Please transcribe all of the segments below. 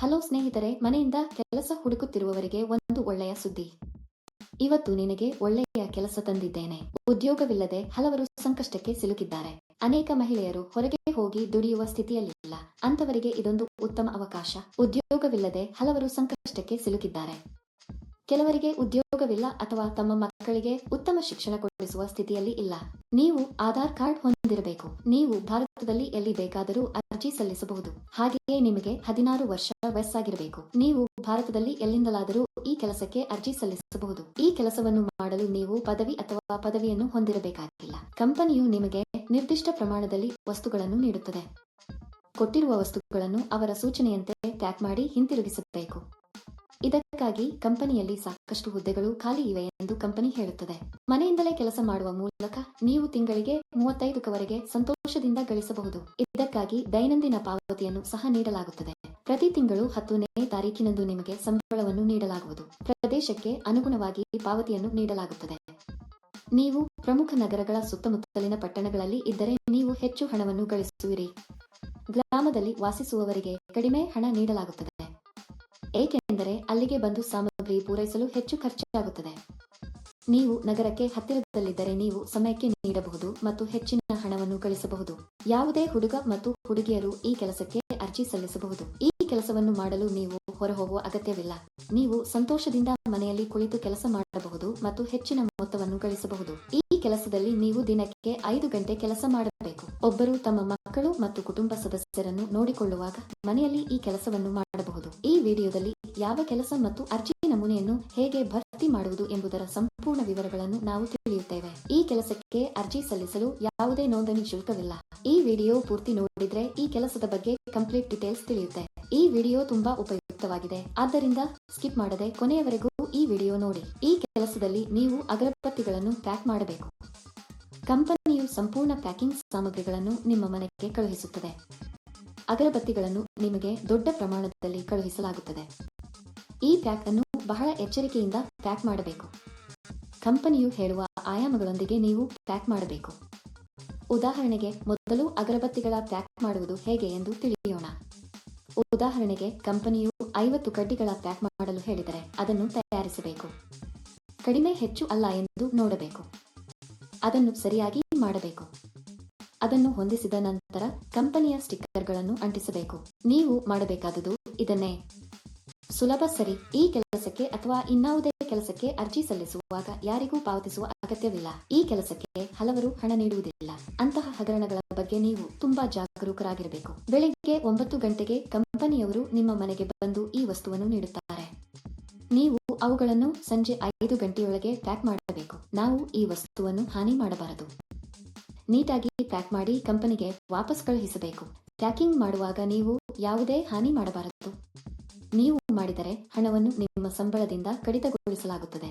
Hello ಸ್ನೇಹಿತರೆ, ಮನೆಯಿಂದ ಕೆಲಸ ಹುಡುಕುತ್ತಿರುವವರಿಗೆ ಒಂದು ಒಳ್ಳೆಯ ಸುದ್ದಿ. ಇವತ್ತು ನಿನಗೆ ಒಳ್ಳೆಯ ಕೆಲಸ ತಂದಿದ್ದೇನೆ. ಉದ್ಯೋಗವಿಲ್ಲದೆ ಹಲವರು ಸಂಕಷ್ಟಕ್ಕೆ ಸಿಲುಕಿದ್ದಾರೆ. ಅನೇಕ ಮಹಿಳೆಯರು ಹೊರಗೆ ಹೋಗಿ ದುಡಿಯುವ ಸ್ಥಿತಿಯಲ್ಲಿಲ್ಲ. ಅಂತವರಿಗೆ ಇದೊಂದು ಉತ್ತಮ ಅವಕಾಶ. ಉದ್ಯೋಗವಿಲ್ಲದೆ ಹಲವರು ಸಂಕಷ್ಟಕ್ಕೆ ಸಿಲುಕಿದ್ದಾರೆ. ಕೆಲವರಿಗೆ ಉದ್ಯೋಗವಿಲ್ಲ ಅಥವಾ ತಮ್ಮ ಮಕ್ಕಳಿಗೆ ಉತ್ತಮ ಶಿಕ್ಷಣ ಕೊಡಿಸುವ ಸ್ಥಿತಿಯಲ್ಲಿ ಇಲ್ಲ. ನೀವು ಆಧಾರ್ ಕಾರ್ಡ್ ಹೊಂದಿರಬೇಕು. ನೀವು ಭಾರತದಲ್ಲಿ ಎಲ್ಲಿ ಬೇಕಾದರೂ ಅರ್ಜಿ ಸಲ್ಲಿಸಬಹುದು. ಹಾಗೆಯೇ ನಿಮಗೆ ಹದಿನಾರು ವರ್ಷ ವಯಸ್ಸಾಗಿರಬೇಕು. ನೀವು ಭಾರತದಲ್ಲಿ ಎಲ್ಲಿಂದಲಾದರೂ ಈ ಕೆಲಸಕ್ಕೆ ಅರ್ಜಿ ಸಲ್ಲಿಸಬಹುದು. ಈ ಕೆಲಸವನ್ನು ಮಾಡಲು ನೀವು ಪದವಿ ಅಥವಾ ಪದವಿಯನ್ನು ಹೊಂದಿರಬೇಕಾಗಿಲ್ಲ. ಕಂಪನಿಯು ನಿಮಗೆ ನಿರ್ದಿಷ್ಟ ಪ್ರಮಾಣದಲ್ಲಿ ವಸ್ತುಗಳನ್ನು ನೀಡುತ್ತದೆ. ಕೊಟ್ಟಿರುವ ವಸ್ತುಗಳನ್ನು ಅವರ ಸೂಚನೆಯಂತೆ ಪ್ಯಾಕ್ ಮಾಡಿ ಹಿಂತಿರುಗಿಸಬೇಕು. ಇದಕ್ಕಾಗಿ ಕಂಪನಿಯಲ್ಲಿ ಸಾಕಷ್ಟು ಹುದ್ದೆಗಳು ಖಾಲಿ ಇವೆ ಎಂದು ಕಂಪನಿ ಹೇಳುತ್ತದೆ. ಮನೆಯಿಂದಲೇ ಕೆಲಸ ಮಾಡುವ ಮೂಲಕ ನೀವು ತಿಂಗಳಿಗೆ ಮೂವತ್ತೈದಕ್ಕವರೆಗೆ ಸಂತೋಷದಿಂದ ಗಳಿಸಬಹುದು. ಇದಕ್ಕಾಗಿ ದೈನಂದಿನ ಪಾವತಿಯನ್ನು ಸಹ ನೀಡಲಾಗುತ್ತದೆ. ಪ್ರತಿ ತಿಂಗಳು ಹತ್ತನೇ ತಾರೀಕಿನಂದು ನಿಮಗೆ ಸಂಬಳವನ್ನು ನೀಡಲಾಗುವುದು. ಪ್ರದೇಶಕ್ಕೆ ಅನುಗುಣವಾಗಿ ಪಾವತಿಯನ್ನು ನೀಡಲಾಗುತ್ತದೆ. ನೀವು ಪ್ರಮುಖ ನಗರಗಳ ಸುತ್ತಮುತ್ತಲಿನ ಪಟ್ಟಣಗಳಲ್ಲಿ ಇದ್ದರೆ ನೀವು ಹೆಚ್ಚು ಹಣವನ್ನು ಗಳಿಸುವಿರಿ. ಗ್ರಾಮದಲ್ಲಿ ವಾಸಿಸುವವರಿಗೆ ಕಡಿಮೆ ಹಣ ನೀಡಲಾಗುತ್ತದೆ. ಏಕೆಂದರೆ ಅಲ್ಲಿಗೆ ಬಂದು ಸಾಮಗ್ರಿ ಪೂರೈಸಲು ಹೆಚ್ಚು ಖರ್ಚಾಗುತ್ತದೆ. ನೀವು ನಗರಕ್ಕೆ ಹತ್ತಿರದಲ್ಲಿದ್ದರೆ ನೀವು ಸಮಯಕ್ಕೆ ನೀಡಬಹುದು ಮತ್ತು ಹೆಚ್ಚಿನ ಹಣವನ್ನು ಗಳಿಸಬಹುದು. ಯಾವುದೇ ಹುಡುಗ ಮತ್ತು ಹುಡುಗಿಯರು ಈ ಕೆಲಸಕ್ಕೆ ಅರ್ಜಿ ಸಲ್ಲಿಸಬಹುದು. ಈ ಕೆಲಸವನ್ನು ಮಾಡಲು ನೀವು ಹೊರಹೋಗುವ ಅಗತ್ಯವಿಲ್ಲ. ನೀವು ಸಂತೋಷದಿಂದ ಮನೆಯಲ್ಲಿ ಕುಳಿತು ಕೆಲಸ ಮಾಡಬಹುದು ಮತ್ತು ಹೆಚ್ಚಿನ ಮೊತ್ತವನ್ನು ಗಳಿಸಬಹುದು. ಈ ಕೆಲಸದಲ್ಲಿ ನೀವು ದಿನಕ್ಕೆ ಐದು ಗಂಟೆ ಕೆಲಸ ಮಾಡಬೇಕು ಒಬ್ಬರು ತಮ್ಮ ಮಕ್ಕಳು ಮತ್ತು ಕುಟುಂಬ ಸದಸ್ಯರನ್ನು ನೋಡಿಕೊಳ್ಳುವಾಗ ಮನೆಯಲ್ಲಿ ಈ ಕೆಲಸವನ್ನು ಮಾಡಬಹುದು. ಈ ವಿಡಿಯೋದಲ್ಲಿ ಯಾವ ಕೆಲಸ ಮತ್ತು ಅರ್ಜಿ ನಮೂನೆಯನ್ನು ಹೇಗೆ ಭರ್ತಿ ಮಾಡುವುದು ಎಂಬುದರ ಸಂಪೂರ್ಣ ವಿವರಗಳನ್ನು ನಾವು ತಿಳಿಯುತ್ತೇವೆ. ಈ ಕೆಲಸಕ್ಕೆ ಅರ್ಜಿ ಸಲ್ಲಿಸಲು ಯಾವುದೇ ನೋಂದಣಿ ಶುಲ್ಕವಿಲ್ಲ. ಈ ವಿಡಿಯೋ ಪೂರ್ತಿ ನೋಡಿದ್ರೆ ಈ ಕೆಲಸದ ಬಗ್ಗೆ ಕಂಪ್ಲೀಟ್ ಡೀಟೇಲ್ಸ್ ತಿಳಿಯುತ್ತೆ. ಈ ವಿಡಿಯೋ ತುಂಬಾ ಉಪಯುಕ್ತವಾಗಿದೆ. ಆದ್ದರಿಂದ ಸ್ಕಿಪ್ ಮಾಡದೆ ಕೊನೆಯವರೆಗೂ ಈ ವಿಡಿಯೋ ನೋಡಿ. ಈ ಕೆಲಸದಲ್ಲಿ ನೀವು ಅಗರಬತ್ತಿಗಳನ್ನು ಪ್ಯಾಕ್ ಮಾಡಬೇಕು. ಕಂಪನಿಯು ಸಂಪೂರ್ಣ ಪ್ಯಾಕಿಂಗ್ ಸಾಮಗ್ರಿಗಳನ್ನು ನಿಮ್ಮ ಮನೆಗೆ ಕಳುಹಿಸುತ್ತದೆ. ಅಗರಬತ್ತಿಗಳನ್ನು ನಿಮಗೆ ದೊಡ್ಡ ಪ್ರಮಾಣದಲ್ಲಿ ಕಳುಹಿಸಲಾಗುತ್ತದೆ. ಈ ಪ್ಯಾಕ್ ಅನ್ನು ಬಹಳ ಎಚ್ಚರಿಕೆಯಿಂದ ಪ್ಯಾಕ್ ಮಾಡಬೇಕು. ಕಂಪನಿಯು ಹೇಳುವ ಆಯಾಮಗಳೊಂದಿಗೆ ನೀವು ಪ್ಯಾಕ್ ಮಾಡಬೇಕು. ಉದಾಹರಣೆಗೆ, ಮೊದಲು ಅಗರಬತ್ತಿಗಳ ಪ್ಯಾಕ್ ಮಾಡುವುದು ಹೇಗೆ ಎಂದು ತಿಳಿಯೋಣ. ಉದಾಹರಣೆಗೆ, ಕಂಪನಿಯು ಐವತ್ತು ಕಡ್ಡಿಗಳ ಪ್ಯಾಕ್ ಮಾಡಲು ಹೇಳಿದರೆ ಅದನ್ನು ತಯಾರಿಸಬೇಕು. ಕಡಿಮೆ ಹೆಚ್ಚು ಅಲ್ಲ ಎಂದು ನೋಡಬೇಕು. ಅದನ್ನು ಸರಿಯಾಗಿ ಮಾಡಬೇಕು. ಅದನ್ನು ಹೊಂದಿಸಿದ ನಂತರ ಕಂಪನಿಯ ಸ್ಟಿಕ್ಕರ್ಗಳನ್ನು ಅಂಟಿಸಬೇಕು. ನೀವು ಮಾಡಬೇಕಾದುದು ಇದನ್ನೇ. ಸುಲಭ ಸರಿ. ಈ ಕೆಲಸಕ್ಕೆ ಅಥವಾ ಇನ್ನಾವುದೇ ಕೆಲಸಕ್ಕೆ ಅರ್ಜಿ ಸಲ್ಲಿಸುವಾಗ ಯಾರಿಗೂ ಪಾವತಿಸುವ ಅಗತ್ಯವಿಲ್ಲ. ಈ ಕೆಲಸಕ್ಕೆ ಹಲವರು ಹಣ ನೀಡುವುದಿಲ್ಲ. ಅಂತಹ ಹಗರಣಗಳ ಬಗ್ಗೆ ನೀವು ತುಂಬಾ ಜಾಗರೂಕರಾಗಿರಬೇಕು. ಬೆಳಿಗ್ಗೆ ಒಂಬತ್ತು ಗಂಟೆಗೆ ಕಂಪನಿಯವರು ನಿಮ್ಮ ಮನೆಗೆ ಬಂದು ಈ ವಸ್ತುವನ್ನು ನೀಡುತ್ತಾರೆ. ನೀವು ಅವುಗಳನ್ನು ಸಂಜೆ ಐದು ಗಂಟೆಯೊಳಗೆ ಪ್ಯಾಕ್ ಮಾಡಬೇಕು. ನಾವು ಈ ವಸ್ತುವನ್ನು ಹಾನಿ ಮಾಡಬಾರದು. ನೀಟಾಗಿ ಪ್ಯಾಕ್ ಮಾಡಿ ಕಂಪನಿಗೆ ವಾಪಸ್ ಕಳುಹಿಸಬೇಕು. ಪ್ಯಾಕಿಂಗ್ ಮಾಡುವಾಗ ನೀವು ಯಾವುದೇ ಹಾನಿ ಮಾಡಬಾರದು. ನೀವು ಮಾಡಿದರೆ ಹಣವನ್ನು ನಿಮ್ಮ ಸಂಬಳದಿಂದ ಕಡಿತಗೊಳಿಸಲಾಗುತ್ತದೆ.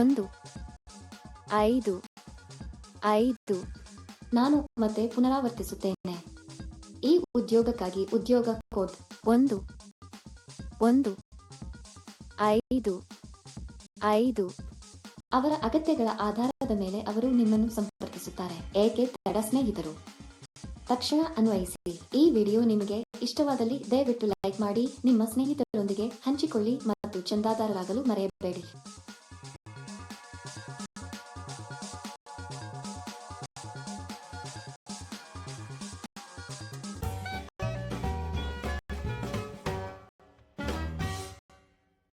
ಒಂದು, ಐದು ಐದು. ನಾನು ಮತ್ತೆ ಪುನರಾವರ್ತಿಸುತ್ತೇನೆ. ಈ ಉದ್ಯೋಗಕ್ಕಾಗಿ ಉದ್ಯೋಗ ಕೋಡ್ ಒಂದು ಒಂದು, ಐದು ಐದು. ಅವರ ಅಗತ್ಯಗಳ ಆಧಾರದ ಮೇಲೆ ಅವರು ನಿಮ್ಮನ್ನು ಸಂಪರ್ಕಿಸುತ್ತಾರೆ. ಏಕೆ ತಡ ಸ್ನೇಹಿತರು? ತಕ್ಷಣ ಅನ್ವಯಿಸಿ. ಈ ವಿಡಿಯೋ ನಿಮಗೆ ಇಷ್ಟವಾದಲ್ಲಿ ದಯವಿಟ್ಟು ಲೈಕ್ ಮಾಡಿ, ನಿಮ್ಮ ಸ್ನೇಹಿತರೊಂದಿಗೆ ಹಂಚಿಕೊಳ್ಳಿ ಮತ್ತು ಚಂದಾದಾರರಾಗಲು ಮರೆಯಬೇಡಿ.